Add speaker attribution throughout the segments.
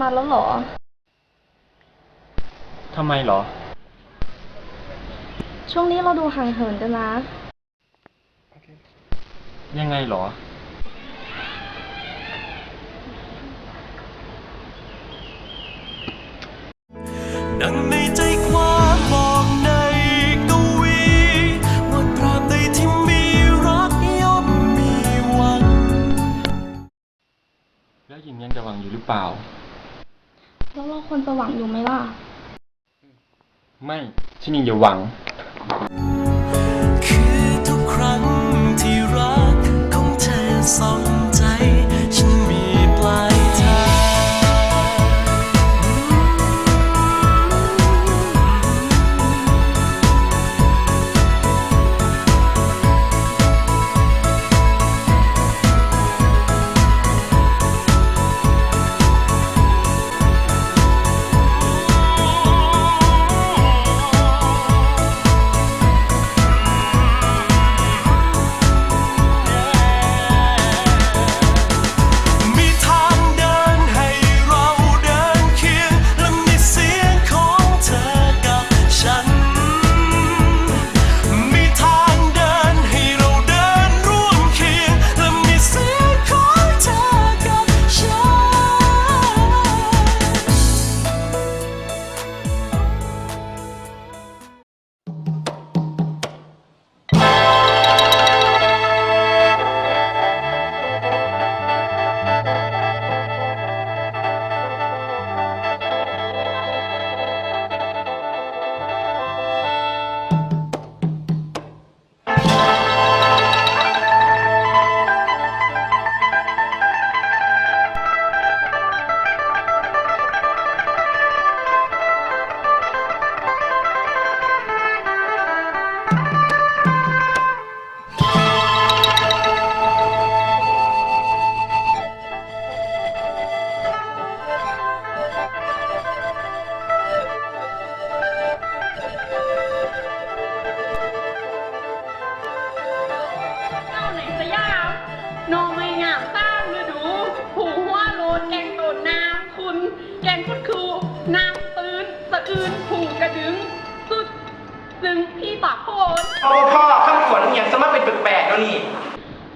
Speaker 1: นัดแล้วเหรอ
Speaker 2: ทำไมเหรอ
Speaker 1: ช่วงนี้เราดูห่างเหินกันนะ
Speaker 2: ยังไงเหรอ
Speaker 3: ดังในใจความบอกในกวีว่าตราบใดที่มีรักย่อมมีหวัง
Speaker 2: แล้วหญิงยังจะหวังอยู่หรือเปล่า
Speaker 1: แล้วเราควรจะหวังอยู่ไหมล่ะ
Speaker 2: ไม่ฉันยังอย่าหวัง
Speaker 3: คือทุกครั้งที่รักของเธอสอง
Speaker 4: พี่ปากโคน
Speaker 5: พ่อพ่อข้ามขวนอย่างสมัครเป็นแปลกๆแล้วนี่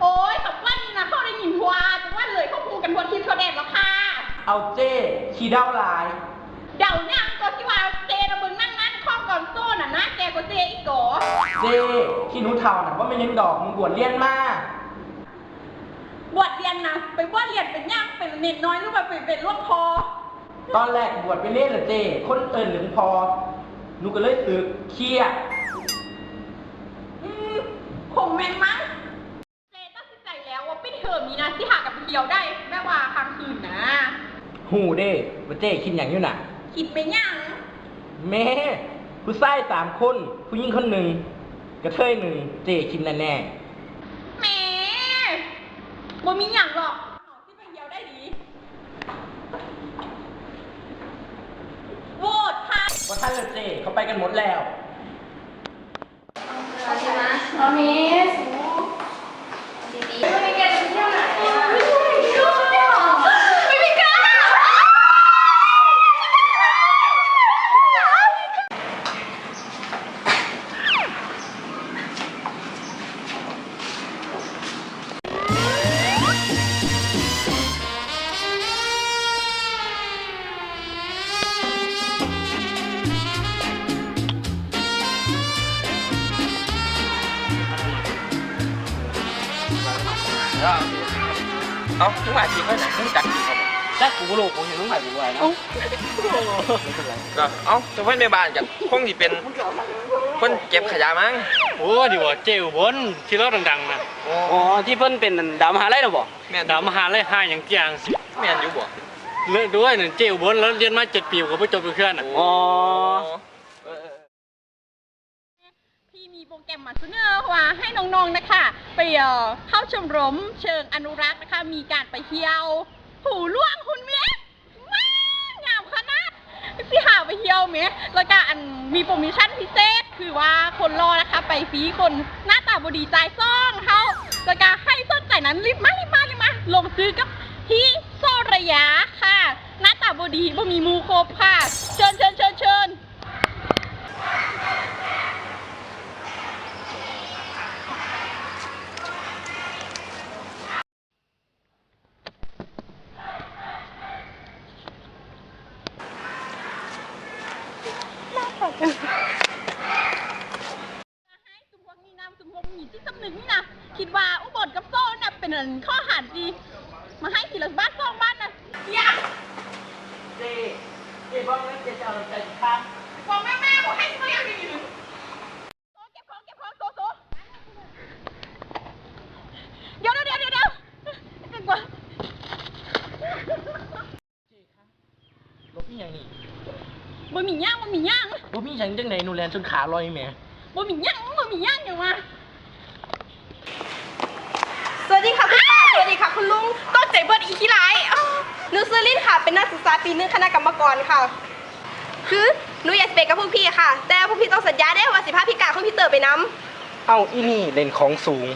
Speaker 4: โอ้ยสับวันนี้นะเข้าได้ยินว่าจังว่าเลยเขาพูดกันบนทีมเขาแดดแล้วค่ะ
Speaker 5: เอาเจ้ขี้เด้าลาย
Speaker 4: เดี๋ยวเนี่ยตัวที่ว่าเจระเบิงนั่งนั่นข้องก่อนโซ่น่ะนะแกก็เจอีกโก
Speaker 5: เจ้ขี้หนูเทาน่ะว่าไม่ยังดอกมึงบวชเรียนมา
Speaker 4: บวชเรียนนะไปบวชเรียนเป็นย่างเป็นเน็ตน้อยหรือว่าเป็นเป็นลูกพอ
Speaker 5: ตอนแรกบวชไปเล่นเหรอเจ้คนเอิญหนึ่งพอหนูก็เลยตึกเครียด
Speaker 4: อืมคง แม่นมั้งเจตัดสินใจแล้วว่าปิดเทอมนี้นะที่หากับเดียวได้แม่ว่าค้างคืนนะ
Speaker 5: หูเด้ว่าเจ้คิดอย่างอยู่น่ะ
Speaker 4: คิดไปยัง
Speaker 5: แม่ผู้ชายสามคน ผู้หญิงคนหนึ่งกระเทยหนึ่งเจ้คิดแน่
Speaker 4: แหมบ่มีอย่างหรอกเอที่ไปเดียวได้ดีโหวตค่ะ
Speaker 5: ๆว่าท่านเลยเจ้เขาไปกันหมดแล้ว
Speaker 1: เรามี ดี เอา
Speaker 6: ถึงหมายผิดไว้ไหนมึงจักผิดเขาบ
Speaker 5: จักกูก็รู้กูเห็นมึงหายกูไว้นะ
Speaker 6: ก็เอาจะเพื่อนในบ้านกันคงสิเป็นคนเก็บขยะมั้ง
Speaker 7: โอ้ดีว่าเจ้าบนที่เราดังๆนะ
Speaker 6: อ๋
Speaker 8: อที่เพิ่นเป็นดาวมหาลัยนะบ่
Speaker 6: แม่น
Speaker 7: ดาวมหาลัยห้าอย่างจียงสิ
Speaker 6: แม่นอยู่บ่
Speaker 7: เลิกด้วยหนึ่งเจ้าบนแล้วเรียนมาเจ็ดปีกับผู้จบเพื่อนอะ
Speaker 8: อ๋อ
Speaker 4: แกรมมาเสนอว่าให้น้องๆนะคะ ไปเข้าชมรมเชิงอนุรักษ์นะคะ มีการไปเที่ยว หูล่วงคุณเมียว้าวงามขนาดสิหาไปเที่ยวเมียแล้วก็อันมีโปรโมชั่นพิเศษคือว่าคนรอนะคะ ไปฟรีคนหน้าตาบดีใจายซ่องเขาแล้วก็ให้สนใจนั้นรีบมารีบมารีบมาลงซื้อกับพี่โซระยะค่ะ หน้าตาบดีบ่มีมูครบค่ะ เชิญเชิญเชิญเชิญ ให้สุมพวกนี้นำสุมพวกนี้ที่สำนึกนี่นะคิดว่าอุบลกับโซ่น่ะเป็นอันข้อหาดี มาให้ทีละบ้านสองบ้านนะอยาก
Speaker 5: เจ๊เจ๊บ อกแล้วเจ๊จะเอาใจข้าง
Speaker 4: บอกแม่แม่บอกให้เขาอยากไปยืนโซ่เก็บของเก็บของโซ่โซ่เดี๋ยวเดี๋ยวเดี๋ยวเดี๋ยวเดี๋ยวเก่งกว่า
Speaker 5: รถมีอย่างนี้
Speaker 4: บ่มีย่างบ่มีย่าง
Speaker 5: รถมีอย่างจังไหนหนูแลนจนขาลอยแหม่
Speaker 4: บ่มีย่างบ่มีย่างอย่างว่า
Speaker 9: สวัสดีค่ะคุณป้าสวัสดีค่ะคุณลุงก็ใจเบิร์ดอีขี้ไรายอ้าวห นูซื้อลินค่ะ เป็นนักศึกษาปีหนึงคณะกรรมกรค่ะ คือหนูอยากจะไปกับพวกพี่ค่ะ แต่พวกพี่ต้องสัญญาได้ว่าสิพาพี่กาคอมพิวเตอร์ไปน้
Speaker 5: เอาอีนี่เล่นของสูง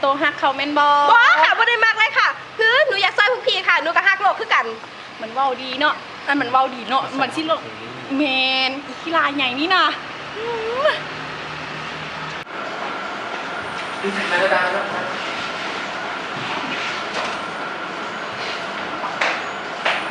Speaker 4: โตฮักเขาแม่นบ่ำ
Speaker 9: บ้าค่ะบ่ได้มากเลยค่ะ คือหนูอยากซอยพวกพี่ค่ะ หนูกับฮักโลกคือกัน
Speaker 4: มันเว้าดีเนาะอันมันเว้าดีเนาะมันสิโลกแมนอีขี้ลายใหญ่นี่นะอืม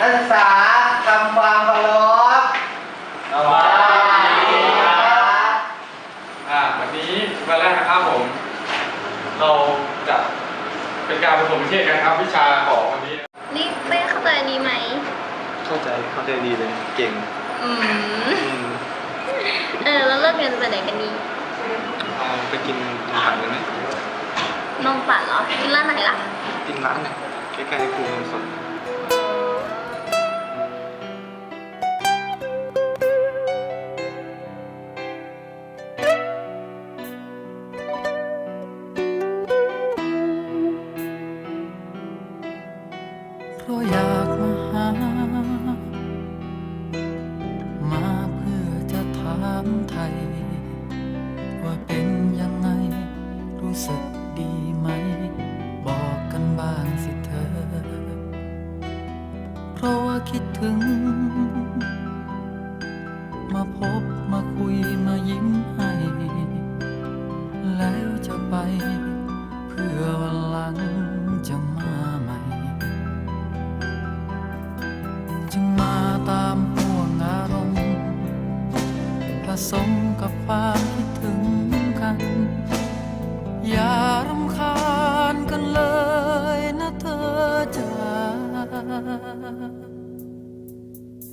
Speaker 5: นักศึกษาทำความเคารพ
Speaker 10: สวัสดีครับอ่าวันนี้วันแรกนะครับผม เราจะเป็นการผสมเทศกันครับวิชาของวันนี้
Speaker 11: นี่เต้เข้าใจอันนี้ไหม
Speaker 6: เข้าใจเข้าใจดีเลย เก่ง
Speaker 11: อืมเออ แล้วเลิกเรียนจะไปไหนกันดี
Speaker 6: เอาไปกินอาหารกันไหม
Speaker 11: นมปั่นเหรอ กินร้านไหนล่ะ
Speaker 6: กินร้านใกล้ๆครูเงินสดา
Speaker 12: มไทย ว่าเป็นยังไง รู้สึกดีไหม บอกกันบ้างสิเธอ เพราะว่าคิดถึง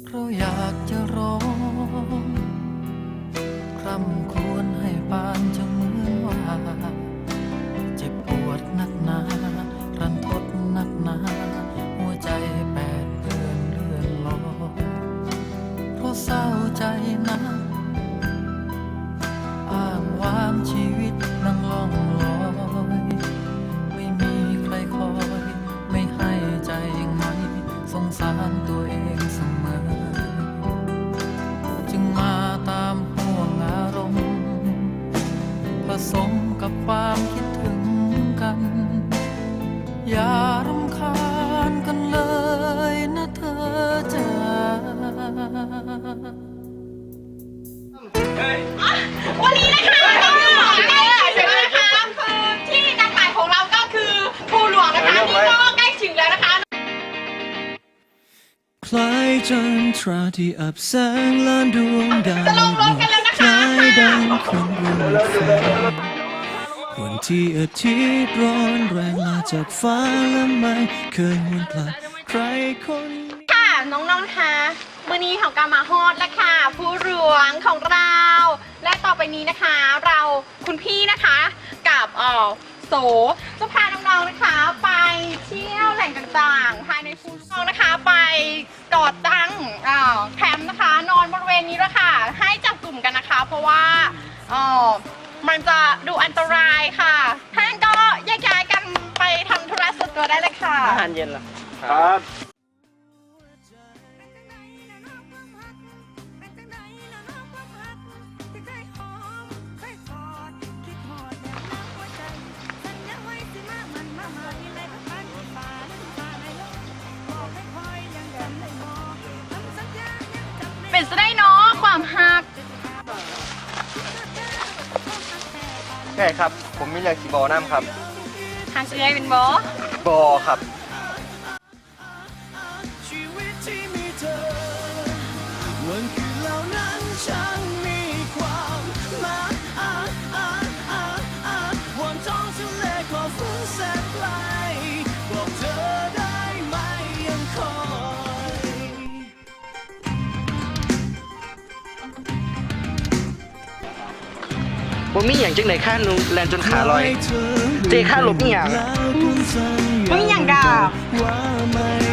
Speaker 12: เพราะอยากจะร้องคร่ำค รา ที่อับ
Speaker 9: แส
Speaker 12: งล้านดวงดาว
Speaker 9: จะลงรถกันแล้วนะคะ
Speaker 12: คล้ายดังคนรวมแฟนวันที่อาทิตย์ร้อนแรงมาจากฟ้าและไม่เคยหวนกลับใครคน
Speaker 9: ค่ะ น้องๆนะคะวันนี้ของการมาฮอดแล้วค่ะ ผู้หลวงของเรา และต่อไปนี้นะคะ เราคุณพี่นะคะกับเอ่อโสจะพาน้องๆนะคะ ไปเที่ยวแหล่งต่างๆภายในภูน้อง นะคะไปก่อตั้งเอ่อแคมป์นะคะ นอนบริเวณนี้แล้วค่ะ ให้จับกลุ่มกันนะคะ เพราะว่าเอ่อมันจะดูอันตรายค่ะท่านก็แยกย้ายกันไปทำธุระส่วนตัวได้เลยค่ะ
Speaker 8: อาหารเย็นล่ะ
Speaker 6: ครับ
Speaker 9: บอกไม่ค่อย
Speaker 3: ใช่ครับ ผมมีเรื่องสีบอน้ำครับ
Speaker 9: ทางเอื้อยเป็นบอบ
Speaker 3: อครับ ผมมีอย่างจังไหนค่านูแลนจนขาลอย เจค่าหลบอีหยัง
Speaker 9: มึงอย่างดา
Speaker 4: ว่